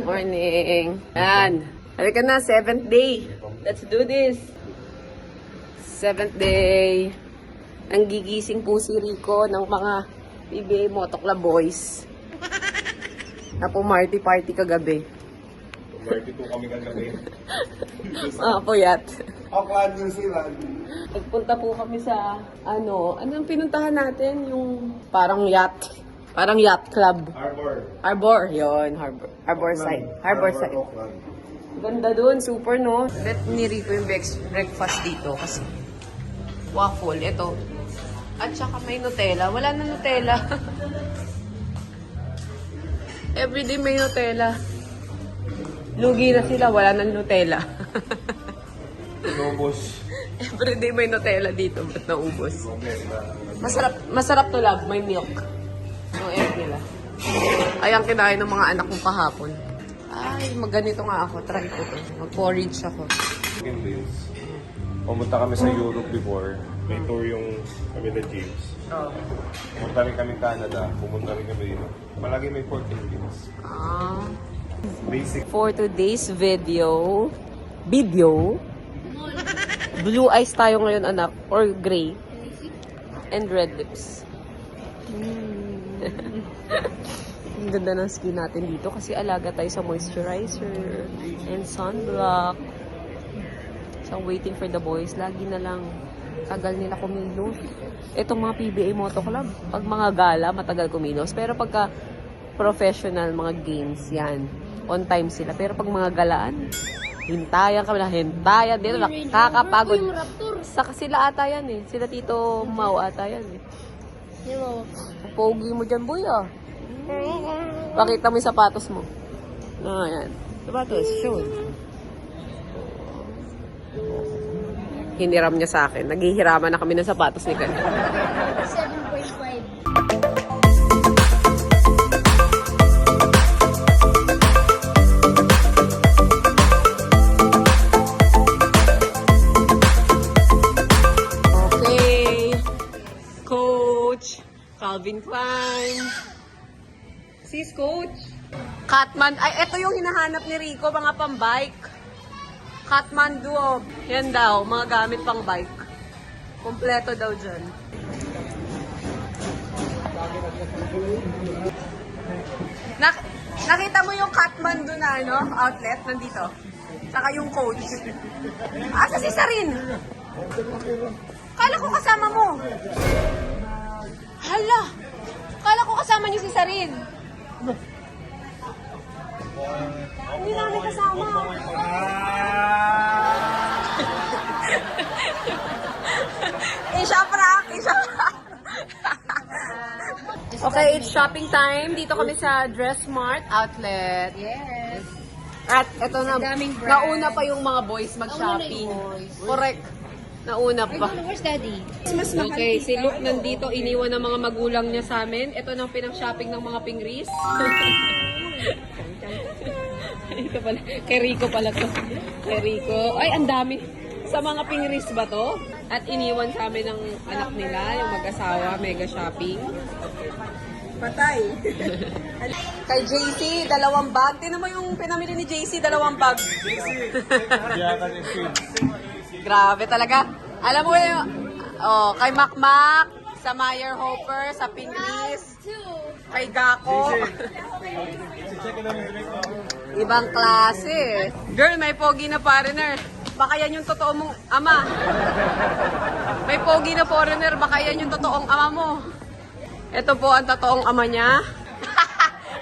Morning. Yan. Halika na, seventh day. Let's do this. Seventh day. Ang gigising po si Rico ng mga PBA Motoclub boys. Na po party-party kagabi. Party po kami kagabi. Mga puyat. Auckland, New Zealand. Nagpunta po kami sa, ano, anong pinuntahan natin? Yung parang yacht. Parang yacht club. Harbor. Harbor. yon Harbor. Harbor side. Harbor side. Auckland. Ganda dun, super no? Let ni Rico yung breakfast dito kasi waffle, ito. At saka may Nutella. Wala na Nutella. Everyday may Nutella. Lugi na sila, wala na Nutella. Lobos. Everyday may Nutella dito, ba't naubos? Masarap, masarap to love, may milk. Yung egg nila. Ay, ang kinain ng mga anak ko kahapon. Ay, magganito nga ako. Try ko to. Mag-porridge ako. Chicken wings. Pumunta kami sa Europe before. May tour yung kami na James. Oh. Pumunta rin kami Canada. Pumunta rin kami dito. Palagi may pork and beans. Ah. Basic. For today's video, video, blue eyes tayo ngayon anak, or gray, and red lips. Ang ganda ng skin natin dito kasi alaga tayo sa moisturizer and sunblock. So, waiting for the boys. Lagi na lang tagal nila kumilos. Itong mga PBA Moto Club, pag mga gala, matagal kumilos. Pero pagka professional, mga games, yan. On time sila. Pero pag mga galaan, hintayan kami na hintayan. Dito, nakakapagod. Saka sila ata yan eh. Sila Tito Mau ata yan eh. Pogi mo dyan, boy ah. Pakita mo yung sapatos mo. Ah, yan. Sapatos, show. Hiniram niya sa akin. Naghihiraman na kami ng sapatos ni Kanya. 7.5. Okay. Coach. Calvin Klein. Sis, Coach. Catman. Ay, ito yung hinahanap ni Rico, mga pang-bike. Kathmandu. oh. Yan daw, mga gamit pang bike. Kompleto daw dyan. Nak nakita mo yung Kathmandu na ano, outlet nandito? Saka yung coach. Asa si Sarin? Kala ko kasama mo. Hala! Kala ko kasama niyo si Sarin. Hindi namin kasama. Okay, it's shopping time. Dito kami sa Dressmart Outlet. Yes. At ito na, Daming brand. nauna pa yung mga boys mag-shopping. Correct. Nauna pa. Where's daddy? Okay, si Luke nandito, iniwan ng mga magulang niya sa amin. Ito nang pinang-shopping ng mga pingris. Ito pala, kay Rico pala to. Kay Rico. Ay, ang dami. Sa mga pingris ba to? At iniwan sa amin ng anak nila, yung mag-asawa, mega shopping. Patay. kay JC, dalawang bag. Tinan mo yung pinamili ni JC, dalawang bag. Grabe talaga. Alam mo yung, oh, kay Makmak, sa Meyer Hopper, sa Pingris, kay Gako. Ibang klase. Girl, may pogi na foreigner. Baka yan yung totoo mong ama. May pogi na foreigner, baka yan yung totoong ama mo. Ito po ang totoong ama niya.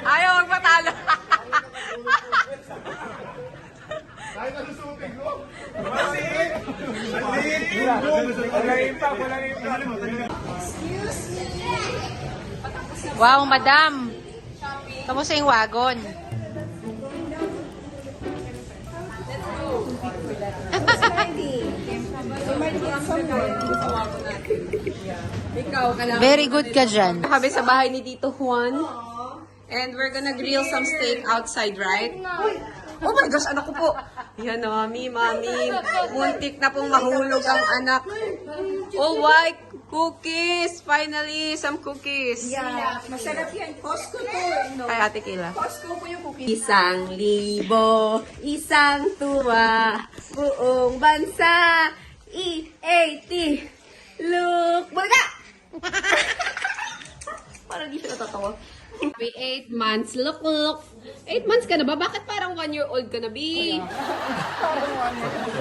Ayaw magpatalo. Wow, madam. Kamusta yung wagon? Ikaw ka lang. Very good ka dyan. Kami sa bahay ni Tito Juan. And we're gonna grill some steak outside, right? Oh my gosh, anak ko po. Yan, mami, mami. Muntik na pong mahulog ang anak. Oh, white cookies. Finally, some cookies. Yeah, masarap yan. Costco to. No? Kay Ate Kayla. Costco po yung cookies. Isang libo, isang tuwa, buong bansa, E-A-T, look, bulaga! parang di siya natatawa. Happy eight months, look, look. Eight months ka na ba? Bakit parang one year old ka na, B?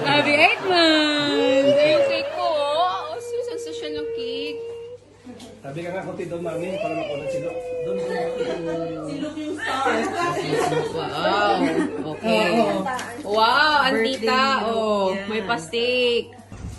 Happy eight months! Ay, yung cake ko, oh. Oh, so sensational yung cake. Sabi ka nga konti doon, mami, para makunan si Luke. Doon, Wow. Okay. Wow, Antita. Oh, may pastik.